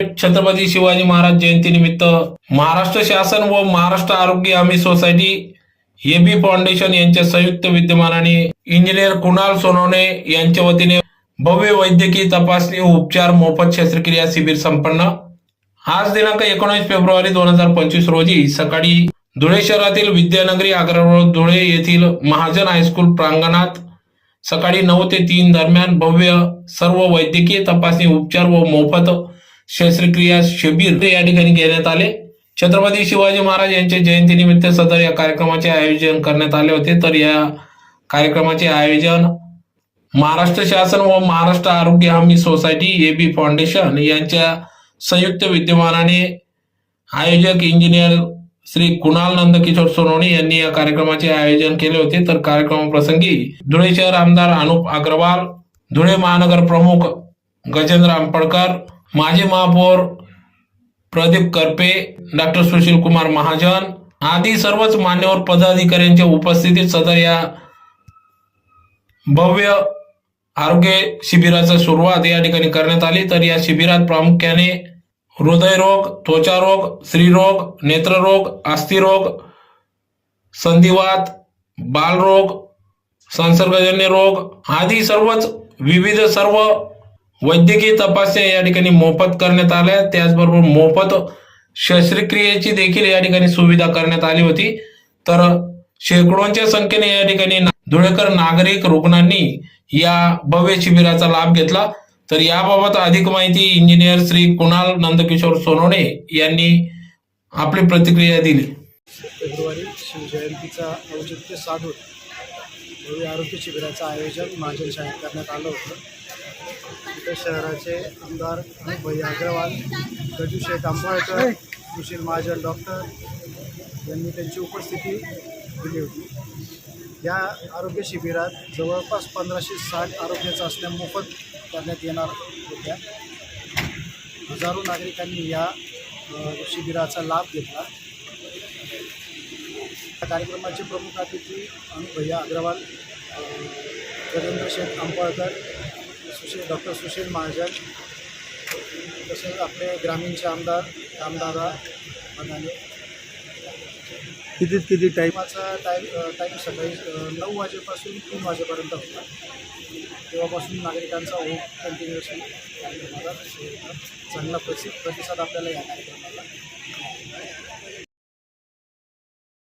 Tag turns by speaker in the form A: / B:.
A: छत्रपती शिवाजी महाराज जयंतीनिमित्त महाराष्ट्र शासन व महाराष्ट्र आरोग्य हमी सोसायटी एबी फाउंडेशन यांच्या संयुक्त विद्यमानाने इंजिनियर कुणाल सोनवणे यांच्या वतीने भव्य वैद्यकीय तपासणी उपचार मोफत शस्त्रक्रिया शिबिर संपन्न. आज दिनांक एकोणीस फेब्रुवारी दोन हजार पंचवीस रोजी सकाळी धुळे शहरातील विद्यानगरी आग्रारोड धुळे येथील महाजन हायस्कूल प्रांगणात सकाळी नऊ ते तीन दरम्यान भव्य सर्व वैद्यकीय तपासणी उपचार व मोफत शस्त्रक्रिया शिबिर या ठिकाणी घेण्यात आले. छत्रपती शिवाजी महाराज यांच्या जयंतीनिमित्त सदर या कार्यक्रमाचे आयोजन करण्यात आले होते. तर या कार्यक्रमाचे आयोजन महाराष्ट्र शासन व महाराष्ट्र आरोग्य हमी सोसायटी एबी फाउंडेशन यांच्या संयुक्त विद्यमानाने आयोजक इंजिनियर श्री कुणाल नंदकिशोर सोनवणे यांनी या कार्यक्रमाचे आयोजन केले होते. तर कार्यक्रमाप्रसंगी धुळे शहर आमदार अनुप अग्रवाल धुळे महानगर प्रमुख गजेंद्र आंपडकर माजी महापौर प्रदीप करपे डॉक्टर सुशील कुमार महाजन आदी सर्वच मान्यवर पदाधिकाऱ्यांच्या उपस्थितीत सदर या भव्य आरोग्य शिबिराचा सुरुवात या ठिकाणी करण्यात आली. तर या शिबिरात प्रामुख्याने हृदयरोग त्वचारोग स्त्रीरोग नेत्ररोग अस्थिरोग संधिवात बालरोग संसर्गजन्य रोग आदी सर्वच विविध सर्व वैद्यकीय तपासण्या या ठिकाणी मोफत करण्यात आल्या. त्याचबरोबर मोफत शस्त्रक्रियेची देखील या ठिकाणी सुविधा करण्यात आली होती. तर शेकडोंच्या संख्येने या ठिकाणी धुळेकर नागरिक रुग्णांनी या भव्य शिबिराचा लाभ घेतला. तर याबाबत अधिक माहिती इंजिनियर श्री कुणाल नंदकिशोर सोनवणे यांनी आपली प्रतिक्रिया दिली.
B: फेब्रुवारी शिवजयंतीचा औचित्य साधून भव्य आरोग्य शिबिराचं आयोजन माझ्या शाळेत करण्यात आलं होतं. शहराचे आमदार भैया अग्रवाल गजू शेख आंबाळकर सुशील महाजन डॉक्टर यांनी त्यांची उपस्थिती दिली होती. या आरोग्य शिबिरात जवळपास पंधराशे साठ आरोग्य चाचण्या मोफत करण्यात येणार होत्या. हजारो नागरिकांनी या शिबिराचा लाभ घेतला. या कार्यक्रमाचे प्रमुख अतिथी अमित भैया अग्रवाल रवींद्र शेख आंबाळकर सुशील डॉक्टर सुशील महाजन तसेच आपले ग्रामीणचे आमदार रामदादा मदाने
C: किती किती टाईम
B: टाईमाचा टाईम टाईम सकाळी नऊ वाजेपासून तीन वाजेपर्यंत होता. तेव्हापासून नागरिकांचा ओघ कंटिन्युअसली कार्यक्रमाला चांगला प्रसि प्रतिसाद आपल्याला या कार्यक्रमाला